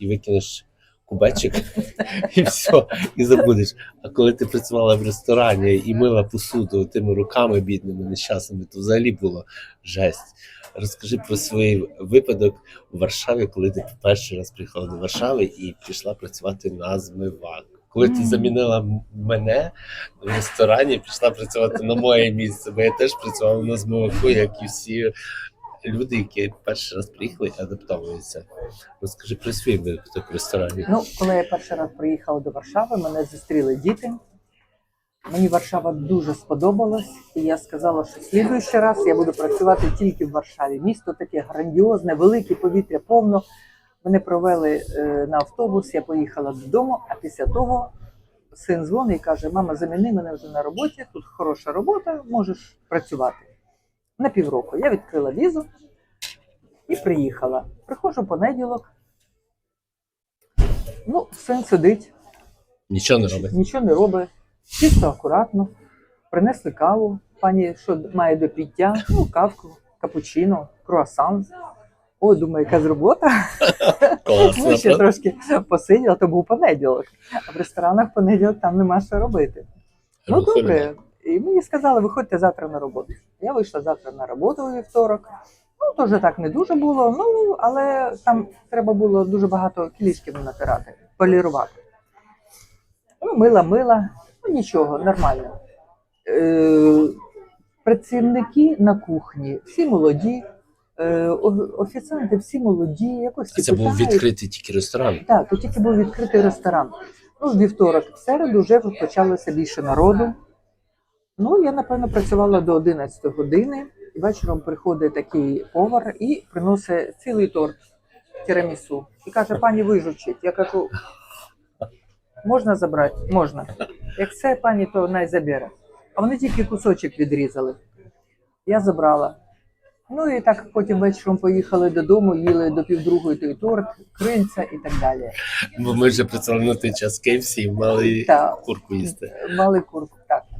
і викинеш кубечик, і все, і забудеш. А коли ти працювала в ресторані і мила посуду тими руками бідними, нещасними, то взагалі було жесть. Розкажи про свій випадок у Варшаві, коли ти перший раз приїхала до Варшави і пішла працювати на змивак. Коли ти замінила мене в ресторані, пішла працювати на моє місце, бо я теж працювала на змиваку, як і всі люди, які перший раз приїхали адаптовуються. Розкажи про свій випадок в ресторані. Ну, коли я перший раз приїхала до Варшави, мене зустріли діти. Мені Варшава дуже сподобалась, і я сказала, що слідуючий раз я буду працювати тільки в Варшаві. Місто таке грандіозне, велике повітря повно. Мене провели е, на автобус, я поїхала додому, а після того син дзвонить і каже: Мама, заміни мене вже на роботі, тут хороша робота, можеш працювати. На півроку. Я відкрила візу і приїхала. Приходжу понеділок. Ну, син сидить, Нічого не робить. нічого не робить, чисто акуратно. Принесли каву, пані, що має до пиття, ну, кавку, капучино, круасан. О, думаю, яка з робота. Ну, ще трошки посиділа, то був понеділок. А в ресторанах понеділок там нема що робити. Ну добре. І мені сказали, виходьте завтра на роботу. Я вийшла завтра на роботу у вівторок. Ну, теж так не дуже було, ну але там треба було дуже багато кілішків натирати, полірувати. Ну, мила, мила, ну нічого, нормально. Е, працівники на кухні, всі молоді, е, офіціанти всі молоді, якось А це був відкритий тільки ресторан. Так, то тільки був відкритий ресторан. Ну, вівторок, в середу вже почалося більше народу. Ну, я, напевно, працювала до 11 години. Вечором приходить такий повар і приносить цілий торт тірамісу. І каже, пані вижучить. Я кажу, можна забрати? Можна. Як це пані, то най забере. А вони тільки кусочок відрізали. Я забрала. Ну і так потім вечором поїхали додому, їли до півдругої той торт, кринця і так далі. Бо ми вже працювали на той час KFC мали курку їсти. Мали курку.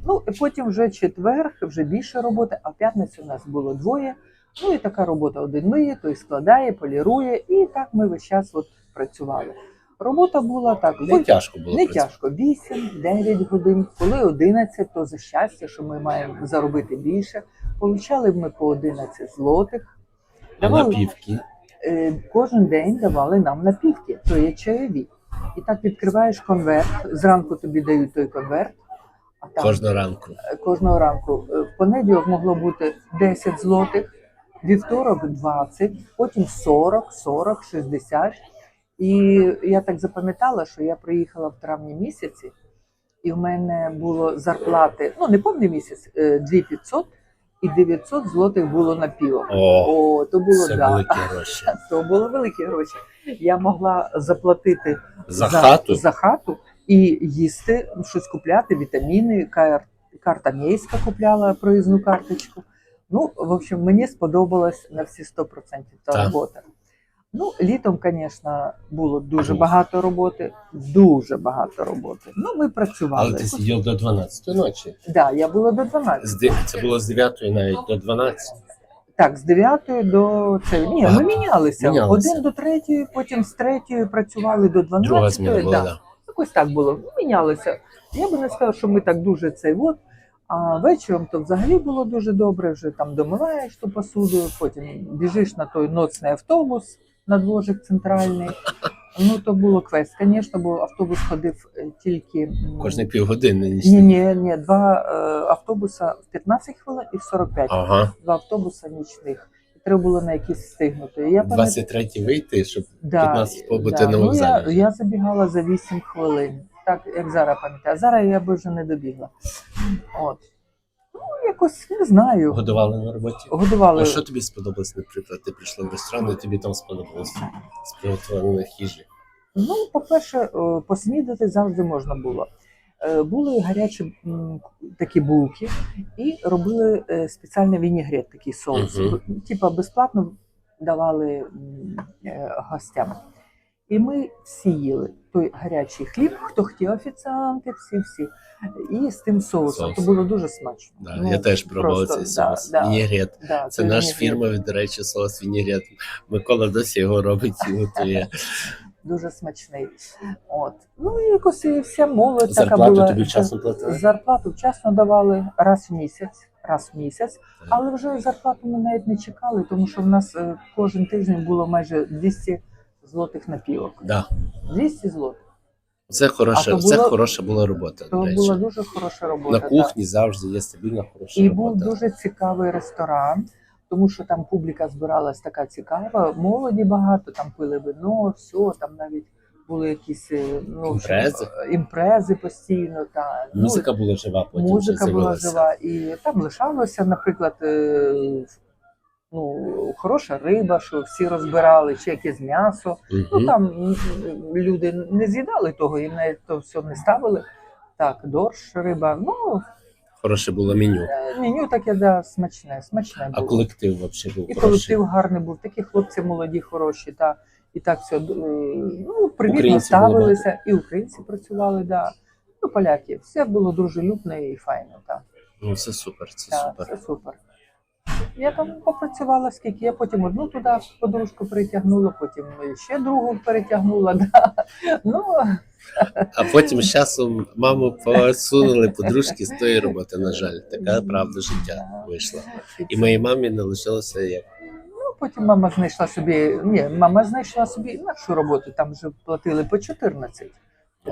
Ну і потім вже четвер, вже більше роботи, а в п'ятницю у нас було двоє. Ну і така робота один миє, той складає, полірує, і так ми весь час от працювали. Робота була так, Не тяжко було не працювати. тяжко, 8-9 годин. Коли 11, то за щастя, що ми маємо заробити більше. Получали б ми по 11 злотих. А напівки. Е, Кожен день давали нам напівки, то є чайові. І так відкриваєш конверт. Зранку тобі дають той конверт. Там Кожного ранку. е, кожного ранку. Е, В понеділок могло бути 10 злотих, вівторок 20, потім 40, 40, 60. І я так запам'ятала, що я приїхала в травні місяці, і в мене було зарплати, ну не повний місяць, е, 2500 і 900 злотих було на пиво. О, О, то було це да. великі гроші. То були великі гроші. Я могла заплатити За хату? за хату і їсти, щось купляти, вітаміни, кар, карта мейська купляла проїзну карточку. Ну, в общем, мені сподобалась на всі 100% та Так. робота. Ну, літом, звісно, було дуже багато роботи, дуже багато роботи. Ну, ми працювали. Але ти сидів до 12 ночі. Да, я була до 12. Це було з 9 навіть до 12. Так, з 9 до це. Ні, ми мінялися. Мінялися. Один до третьої, потім з третьої працювали до 12. Друга зміна була, да. да. Якось так було. Ну, Мінялися. Я би не сказала, що ми так дуже цей от. А вечором то взагалі було дуже добре. Вже там домиваєш ту посуду, потім біжиш на той ноцний автобус на дворжик центральний. Ну то було квест, звісно, бо автобус ходив е, тільки Кожні півгодини ні, ні, ні, два е, автобуса в 15 хвилин і в 45. Ага. Два автобуса нічних. Треба було на якісь встигнути. Я пам'ятаю- 23 вийти, щоб Да, 15 побути да. на Ну, я, я забігала за 8 хвилин, так як зараз пам'ятаю. А зараз я би вже не добігла. От. Ну, якось не знаю. Годували на роботі. Годували. А що тобі сподобалось, наприклад, ти прийшла в ресторан, і тобі там сподобалось з приготуваною їжі? Ну, по-перше, поснідати завжди можна було. Е, Були гарячі такі булки, і робили е, спеціальний вінігрет, такий соус. Мгм. Типа безплатно давали е, гостям. І ми всі їли той гарячий хліб, хто хотів офіціанти, всі всі. І з тим соусом. Соус. То було дуже смачно. Да, Ну, я теж пробував цей соус. да, Вінігрет. да, Це наш вінігрет. фірмовий, до речі, соус Вінігрет. Микола досі його робить і готує. Дуже смачний. От. Ну і якось і вся молодь така Зарплату була. тобі вчасно платили? Зарплату вчасно давали раз в місяць, раз в місяць, але вже зарплату ми навіть не чекали, тому що в нас е, кожен тиждень було майже 200 злотих напівок. Да. 200 злотих. Це хороша, А то це було- хороша була робота. То речі. була дуже хороша робота. На так. кухні завжди є стабільна хороша І робота. був дуже цікавий ресторан, тому що там публіка збиралась така цікава, молоді багато, там пили вино, все, там навіть були якісь е, ну, Імпрези? е, імпрези постійно. Та, ну, Музика була жива, потім музика була жива, і там лишалося, наприклад, е, ну, хороша риба, що всі розбирали, чи якесь м'ясо. Мгм. Ну там люди не з'їдали того, їм навіть то все не ставили. Так, дорж, риба. Ну, Хороше було меню. Е, Меню таке, да, смачне, смачне А колектив взагалі був І хороший. колектив гарний був, такі хлопці молоді, хороші, та і так все ну, привітно Українців було ставилися, і українці працювали, да. Ну, поляки. Все було дружелюбне і файно, так. Ну це супер, це Та, супер. Це супер. Я там попрацювала скільки, я потім одну туди подружку притягнула, потім ще другу перетягнула. Да. Ну, А потім з часом маму посунули подружки з тої роботи. На жаль, така правда життя вийшла. І моїй мамі не лишилося як Ну, потім мама знайшла собі. Ні, мама знайшла собі інакшу роботу, там вже платили по 14.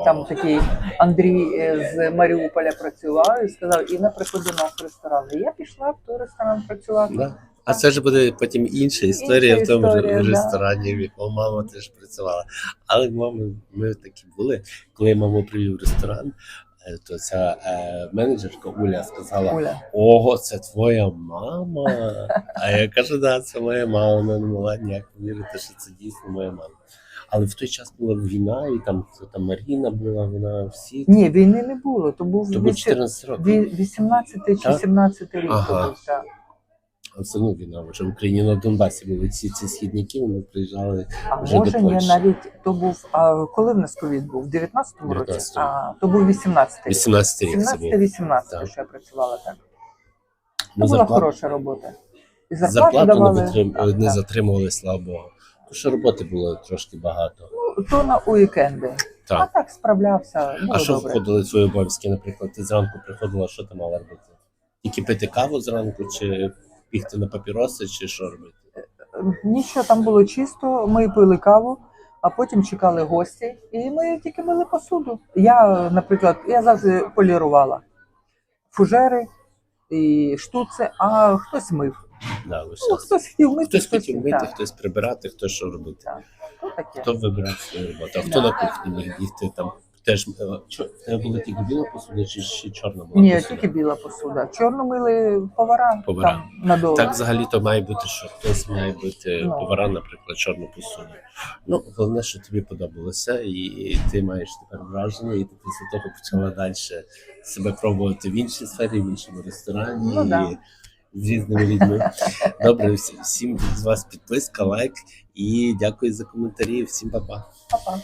Там такий Андрій е, з Маріуполя працював і сказав, Інна, приходь до нас в ресторан. І я пішла в той ресторан працювати. Да. А це ж буде потім інша історія Інша в тому історія, ж да. ресторані, в якому мама теж працювала. Але мами, ми такі були. Коли я маму привів в ресторан, е, то ця е, менеджерка Уля сказала: Оля. Ого, це твоя мама. А я кажу, да, це моя мама. Вона не могла ніяк повірити, що це дійсно моя мама. Але в той час була війна, і там, там Маріна була, вона всі. Ні, війни не було. То був То 14 років. 18 чи Так? 17 рік. Ага. то був, так. А одно війна вже в Україні на Донбасі були всі ці східники, вони приїжджали. А Вже може, до Польщі. навіть то був. А коли в нас ковід був? В 19-му році? А, то був 18 рік. 18 рік це був. 17-18, Так. що я працювала так. Це Ну, була зарплату, хороша робота. І зарплату, зарплату давали. не, витрим, так, не так. затримували, слава Богу. Тому що роботи було трошки багато. Ну, то на уікенди. А Так. так справлявся. Було А що добре. входили в свої обов'язки? Наприклад, ти зранку приходила, що ти мала робити? Тільки пити каву зранку, чи бігти на папіроси, чи що робити? Нічого там було чисто. Ми пили каву, а потім чекали гості, і ми тільки мили посуду. Я, наприклад, я завжди полірувала фужери і штуци, а хтось мив. Да. Ну, хтось хотів мити, Хтось хотів мити, так, хтось прибирати, хтось що робити. так. То таке. Хто вибирав свою роботу, а хто Да. на кухні міг бігти там. Теж е, чо- була тільки біла посуда, чи ще чорна була Ні, посуда? тільки біла посуда. Чорну мили повара, Повара. там надовго. Так взагалі то має бути, що хтось має бути Ну. повара, наприклад, чорну посуду. Ну, головне, що тобі подобалося, і ти маєш тепер враження, і ти після того почала далі себе пробувати в іншій сфері, в іншому ресторані Ну, і да. з різними людьми. Добре, всім з вас підписка, лайк і дякую за коментарі. Всім па-па. Па-па.